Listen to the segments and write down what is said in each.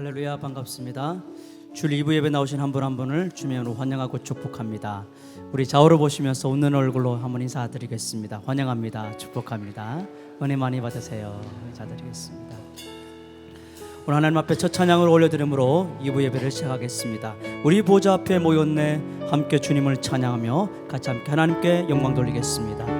할렐루야 반갑습니다. 줄 2부 예배 나오신 한 분한 분을 주면으로 환영하고 축복합니다. 우리 좌우로 보시면서 웃는 얼굴로 한번 인사드리겠습니다. 환영합니다. 축복합니다. 은혜 많이 받으세요. 인사드리겠습니다. 오늘 하나님 앞에 첫 찬양을 올려드림으로 2부 예배를 시작하겠습니다. 우리 보좌 앞에 모였네 함께 주님을 찬양하며 같이 함께 하나님께 영광 돌리겠습니다.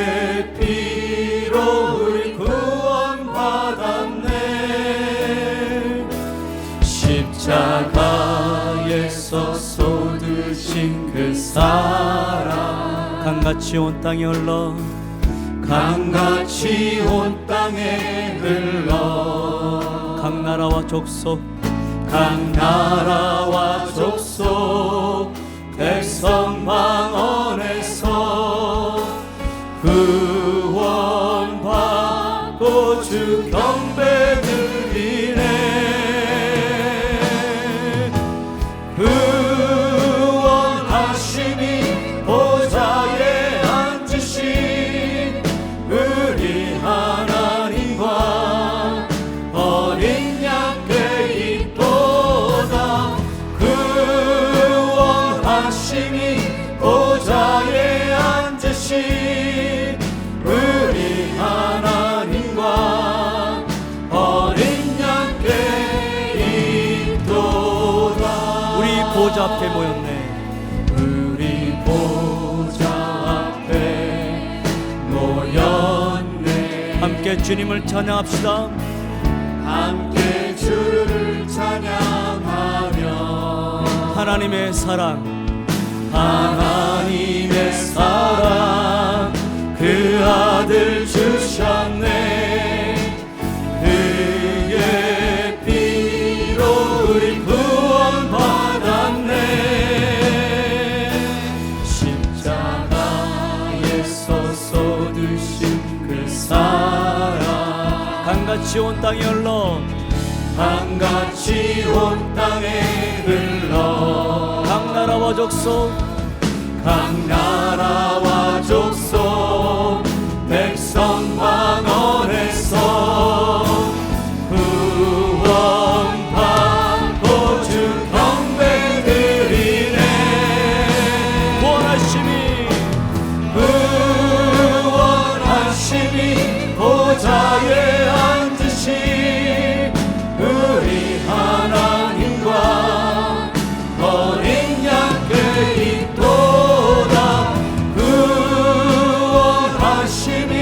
십자가에서 쏟으신 그 사랑. 강같이 온 땅에 흘러 강같이 온 땅에 흘러. 각 나라와 족속 각 나라와 족속 백성 방 주님을 찬양합시다. 함께 주를 찬양하며 하나님의 사랑. 하나 같이 온 땅에 흘러 강같이 온 땅에 흘러 각 나라와 족속 각 나라와 구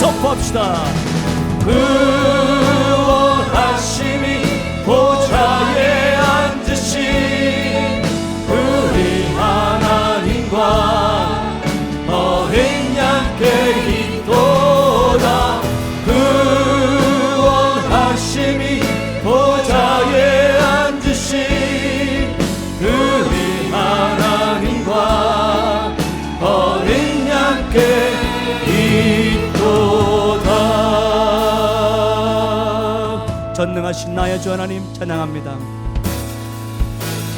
선포합시다. 구원하시 전능하신 나의 주 하나님 찬양합니다.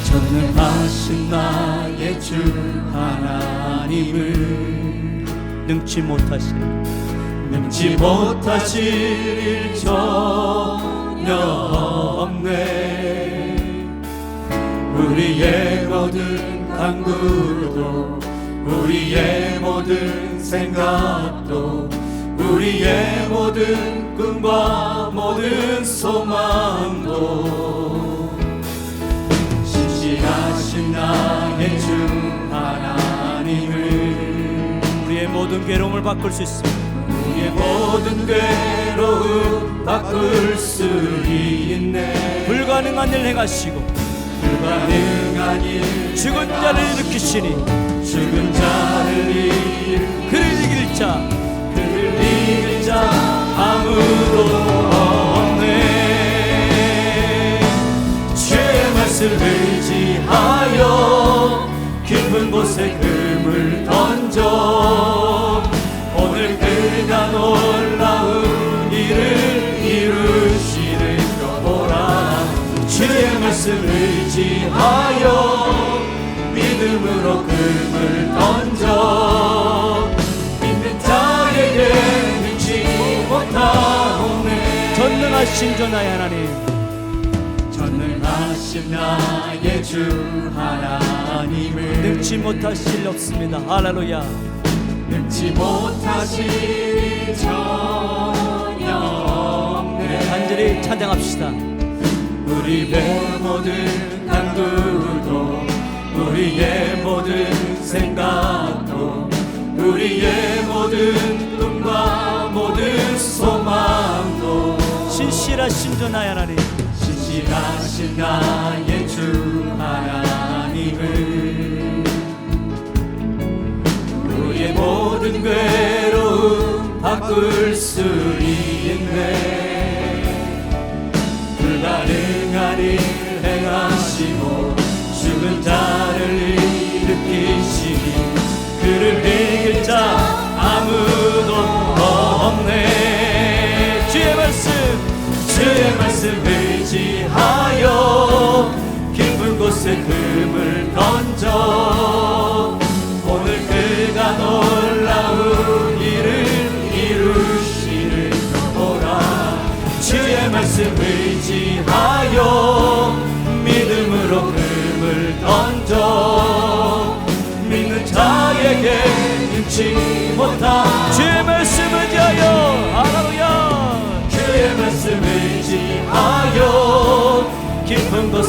전능하신 나의 주 하나님을 능치 못하신 능치 못하실 일 전혀 없네. 우리의 모든 간구도 우리의 모든 생각도 우리의 모든 꿈과 모든 소망도 신실하신 나의 주 하나님을 우리의 모든 괴로움을 바꿀 수 있습니다. 우리의 모든 괴로움 바꿀 수 있네 불가능한 일 행하시고 불가능한 일 죽은 자를 일으키시니 죽은 자를 일 그를 이길 자 그를 이길 자 아무도 없네. 주의 말씀 의지하여 깊은 곳에 금을 던져 오늘 그가 놀라운 일을 이루시는 것 보라. 주의 말씀 의지하여 믿음으로 금을 던져 전능하신 전하의 하나님 전능하신 나의 주 하나님을 능치 못하실 일 없습니다. 할렐루야. 능치 못하실 전혀 없네 간절히 찬양합시다. 우리의 모든 간구도 우리의 모든 생각도 우리의 모든 꿈과 모든 소망도 신실하신 전하의 하나님. 신실하신 나의 주 하나님을 우리의 모든 괴로움 바꿀 수 있네. 불가능한 일 행하시고 죽은 자를 일으키시니 그를 이길 자 아무도 없네. 주의 말씀 주의 말씀 의지하여 깊은 곳에 금을 던져 오늘 그가 놀라운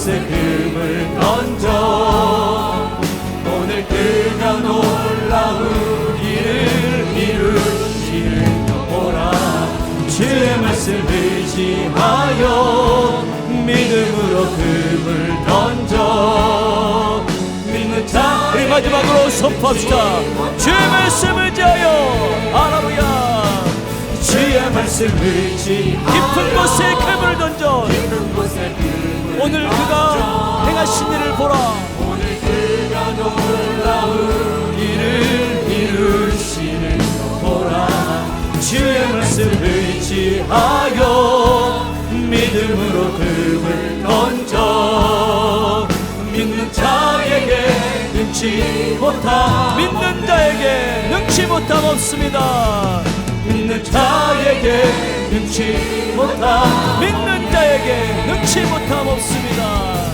금을 던져. 오늘 그가 놀라운 일을 이루시를 보라. 주의 말씀 의지하여 믿음으로 금을 던져. 믿는 자 우리 마지막으로 선포합시다. 주의 말씀을 위하여. 할렐루야. 주의 말씀 의지하여 깊은 곳에 금을 던져. 깊은 곳에 오늘 그가 행하신 일을 보라. 오늘 그가 놀라운 일을 이루시는 것 보라. 주의 말씀 의지하여 믿음으로 금을 던져. 믿는 자에게 능치 못함. 믿는 자에게 능치 못함 없습니다 믿는 자에게 능치 못함. 믿는 자에게 능치 못함 없습니다.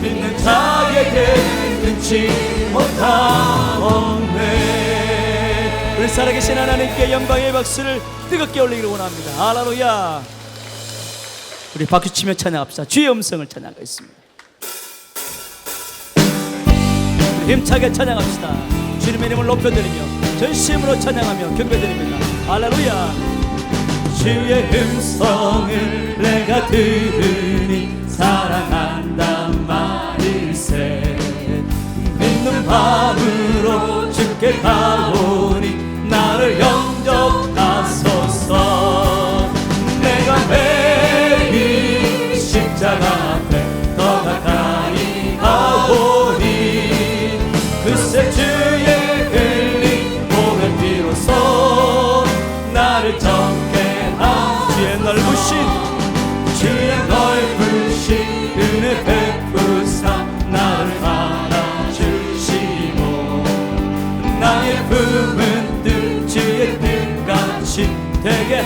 믿는 자에게 능치 못함 없네. 우리 살아계신 하나님께 영광의 박수를 뜨겁게 올리기를 원합니다. 할렐루야. 우리 박수치며 찬양합시다. 주의 음성을 찬양하겠습니다. 힘차게 찬양합시다. 주님의 이름을 높여드리며 전심으로 찬양하며 경배드립니다 할렐루야. 주의 음성을 내가 들으니 사랑한단 말일세. 믿는 마음으로 주께 가오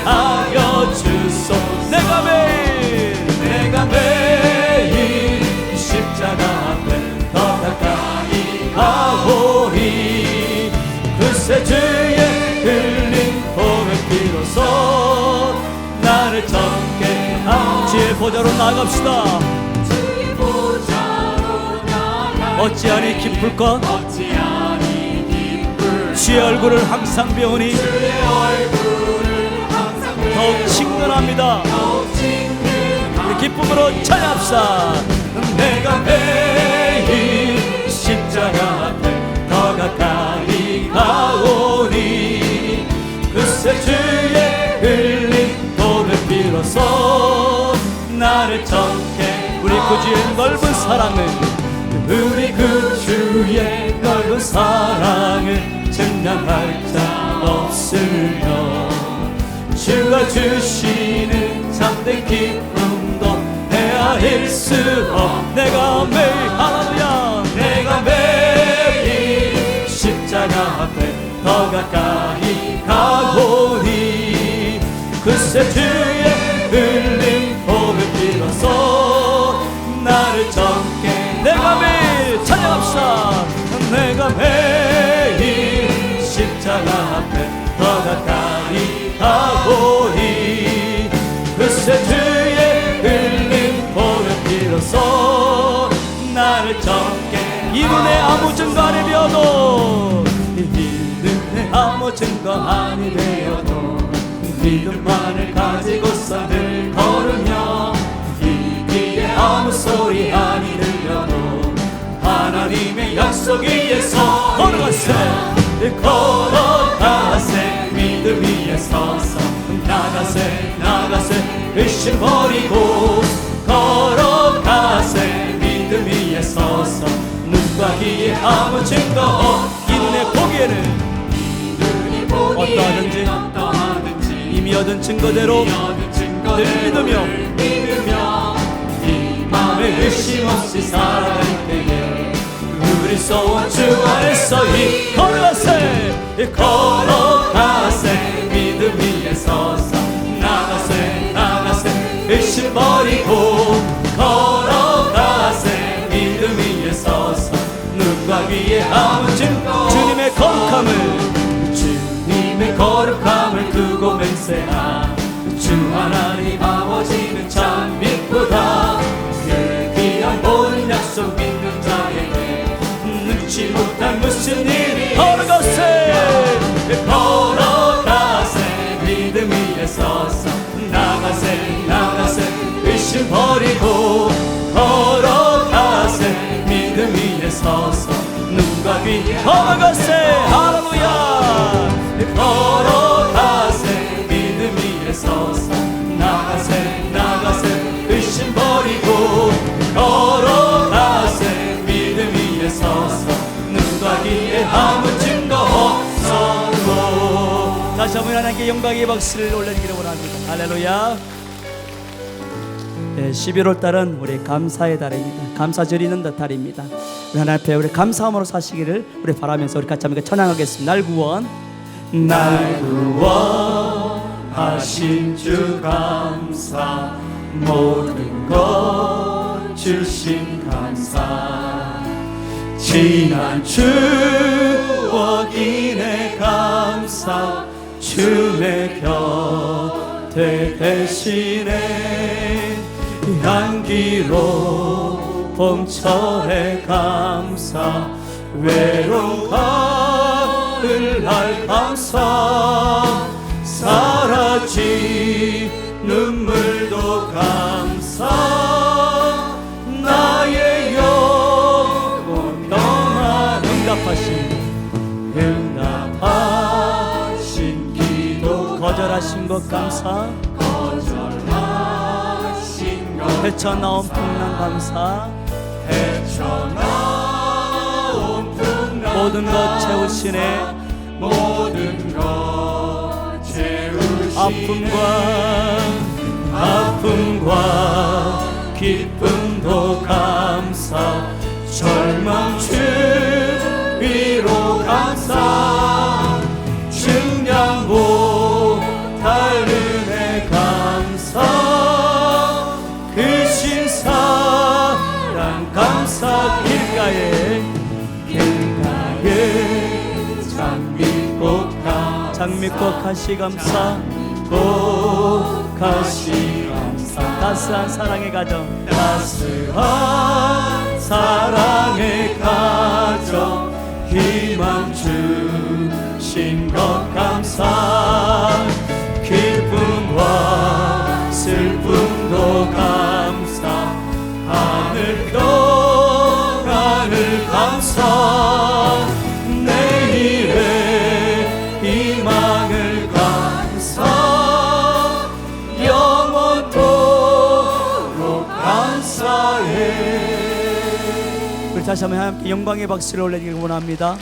하여 주소. 내가 매일 내가 매일 십자가 앞에 더 가까이 가오리. 그새 주의 흘린 보름비로서 나를 적게 하 주의 보좌로 나갑시다. 주의 보좌로 나가 어찌하니 기쁠 것? 어찌하니 기쁠 주의 얼굴을 항상 배우니. 주의 얼굴 친근한 우리 기쁨으로 찬양합시다. 내가 매일 십자가 앞에 더 가까이 가오니 그새 주의 흘린 보를 빌어서 나를 정케 우리 구주의 넓은 사랑을 우리 구주의 넓은 사랑을 증명할 자 없으며 주가 주시는 참된 기쁨도 헤아릴 수 없. 내가 매일 하나님야 내가 매일 십자가 앞에 더 가까이 가보니 그새 주의 흘린 보를 빌어서 나를 정케 내가 매일 찬양합시다 내가 매일 눈에 아무 증거 아니 되어도 이 눈에 아무 증거 아니 되어도 믿음만을 가지고서 늘 걸으며 이 귀에 아무 소리 아니 들려도 하나님의 약속 위에서 걸어가세. 걸어가세. 믿음 위에 서서 나가세 나가세. 의심 버리고 걸어가세. 믿음 위에 서서 귀에 아무 증거 눈에 보기에는 어떠하든지 이미 얻은 증거대로 늘 믿으며 믿으며 이 마음에 의심 없이 살아갈 때에 그리스도와 주 안에서 이 걸어가세 걸어가세. 믿음 위에 서서 나가세 나가세. 의심 버리고 맹세하 주 하나님 아버지는 참 믿보다. 그 귀한 본 약속 믿는 자에게 눈치 못한 무슨 일이 걸어가세 걸어가세. 믿음 위에 서서 나가세 나가세. 의심 버리고 걸어가세. 믿음 위에 서서 눈과 귀 걸어가세 할렐루야. 걸어 아무 증거 없어도 다시 한번 하나님께 영광의 박수를 올려주기를 원합니다 할렐루야 네, 11월 달은 우리 감사의 달입니다. 감사절이 있는 달입니다. 우리 하나님 앞에 우리 감사함으로 사시기를 우리 바라면서 우리 같이 한번 찬양하겠습니다. 날 구원, 날 구원하신 주 감사, 모든 것 주신 감사, 지난 추억이네 감사, 주의 곁에 대신에 향기로 봄철의 감사 외로운 가을날 감사. 사라진 눈물도 감사 것 감사. 거절하신 것 헤쳐나온 풍랑 감사. 헤쳐나온 풍랑 모든 것 채우시네 모든 것 채우시네. 아픔과 아픔과 기쁨도 감사. 절망 주 위로 감사 길가에 길가에 참 믿고 믿고하시 감사 복하시 감사. 따스한 사랑의 가정. 따스한 사랑의 가정. 희망 주신 것 감사 다시 한번 함께 영광의 박수를 올리기를 원합니다